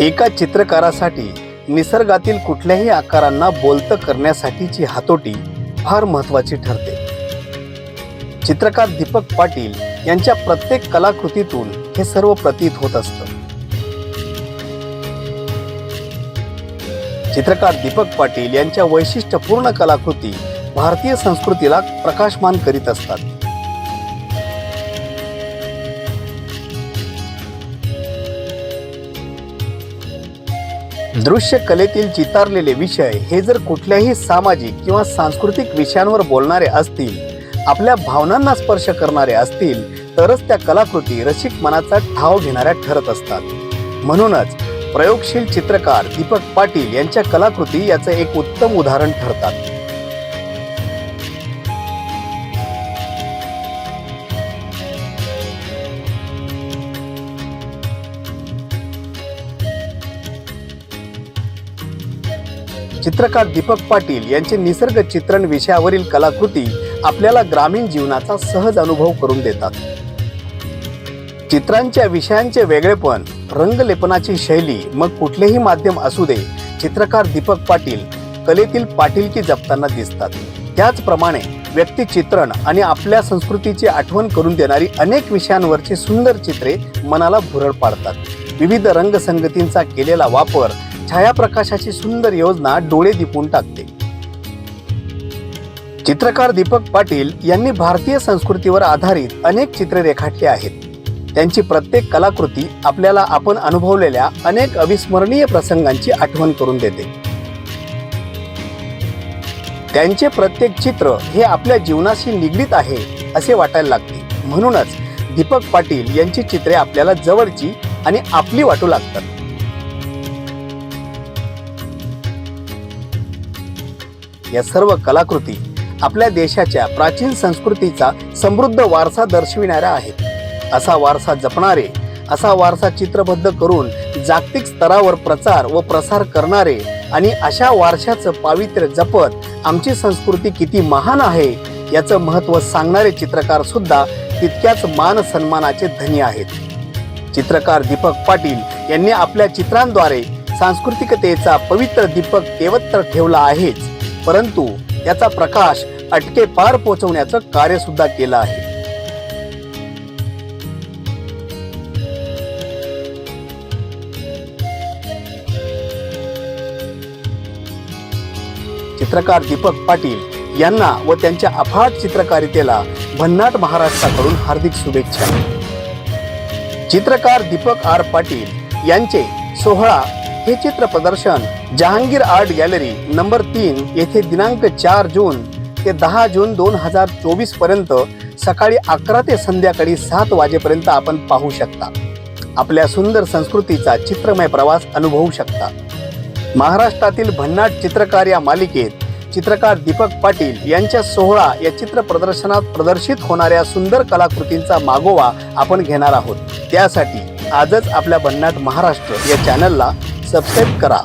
एका चित्रकारासाठी निसर्गातील कुठल्याही आकारांना बोलतं करण्यासाठीची हातोटी फार महत्वाची ठरते. चित्रकार दीपक पाटील यांच्या प्रत्येक कलाकृतीतून हे सर्व प्रतीत होत असतं. चित्रकार दीपक पाटील यांच्या वैशिष्ट्यपूर्ण कलाकृती भारतीय संस्कृतीला प्रकाशमान करीत असतात. दृश्य कलेतील चितारलेले विषय हे जर कुठल्याही सामाजिक किंवा सांस्कृतिक विषयांवर बोलणारे असतील आपल्या भावनांना स्पर्श करणारे असतील तरच त्या कलाकृती रसिक मनाचा ठाव घेणाऱ्या ठरत असतात. म्हणूनच प्रयोगशील चित्रकार दीपक पाटील यांच्या कलाकृती याचं एक उत्तम उदाहरण ठरतात. चित्रकार दीपक पाटील यांचे निसर्ग चित्रण विषयावरील कलाकृती आपल्याला ग्रामीण जीवनाचा सहज अनुभव करून देतात. चित्रांच्या विषयांचे वेगळेपण रंगलेपनाची शैली मग कुठलेही माध्यम असू दे चित्रकार दीपक पाटील कलेतील पाटीलकी जपताना दिसतात. त्याचप्रमाणे व्यक्तिचित्रण आणि आपल्या संस्कृतीची आठवण करून देणारी अनेक विषयांवरची सुंदर चित्रे मनाला भुरळ पाडतात. विविध रंगसंगतींचा केलेला वापर छायाप्रकाशाची सुंदर योजना डोळे दिपून टाकते. चित्रकार दीपक पाटील यांनी भारतीय संस्कृतीवर आधारित अनेक चित्रे रेखाटली आहेत. त्यांची प्रत्येक कलाकृती आपल्याला आपण अनुभवलेल्या अनेक अविस्मरणीय प्रसंगांची आठवण करून देते. त्यांचे प्रत्येक चित्र हे आपल्या जीवनाशी निगडीत आहे असे वाटायला लागते. म्हणूनच दीपक पाटील यांची चित्रे आपल्याला जवळची आणि आपली वाटू लागतात. या सर्व कलाकृती आपल्या देशाच्या प्राचीन संस्कृतीचा समृद्ध वारसा दर्शविणाऱ्या आहेत. असा वारसा जपणारे असा वारसा चित्रबद्ध करून जागतिक स्तरावर प्रचार व प्रसार करणारे आणि अशा वारशाचं पावित्र्य जपत आमची संस्कृती किती महान आहे याचं महत्त्व सांगणारे चित्रकार सुद्धा तितक्याच मान सन्मानाचे धनी आहेत. चित्रकार दीपक पाटील यांनी आपल्या चित्रांद्वारे सांस्कृतिकतेचा पवित्र दीपक तेवत्तर ठेवला आहेच. परंतु याचा प्रकाश अटके पार पोहोचवण्याचं कार्य सुद्धा केलं आहे. चित्रकार दीपक पाटील यांना व त्यांच्या अफाट चित्रकारितेला भन्नाट महाराष्ट्राकडून हार्दिक शुभेच्छा. चित्रकार दीपक आर पाटील यांचे सोहळा हे चित्र प्रदर्शन जहांगीर आर्ट गॅलरी नंबर तीन येथे दिनांक चार जून ते दहा जून दोन हजार चोवीसपर्यंत सकाळी अकरा ते संध्याकाळी सात वाजेपर्यंत आपण पाहू शकता. आपल्या सुंदर संस्कृतीचा चित्रमय प्रवास अनुभवू शकता. महाराष्ट्रातील भन्नाट चित्रकार या मालिकेत चित्रकार दीपक पाटील यांच्या सोहळा या चित्र प्रदर्शनात प्रदर्शित होणाऱ्या सुंदर कलाकृतींचा मागोवा आपण घेणार आहोत. त्यासाठी आजच आपल्या भन्नाट महाराष्ट्र या चॅनलला सबस्क्राईब करा.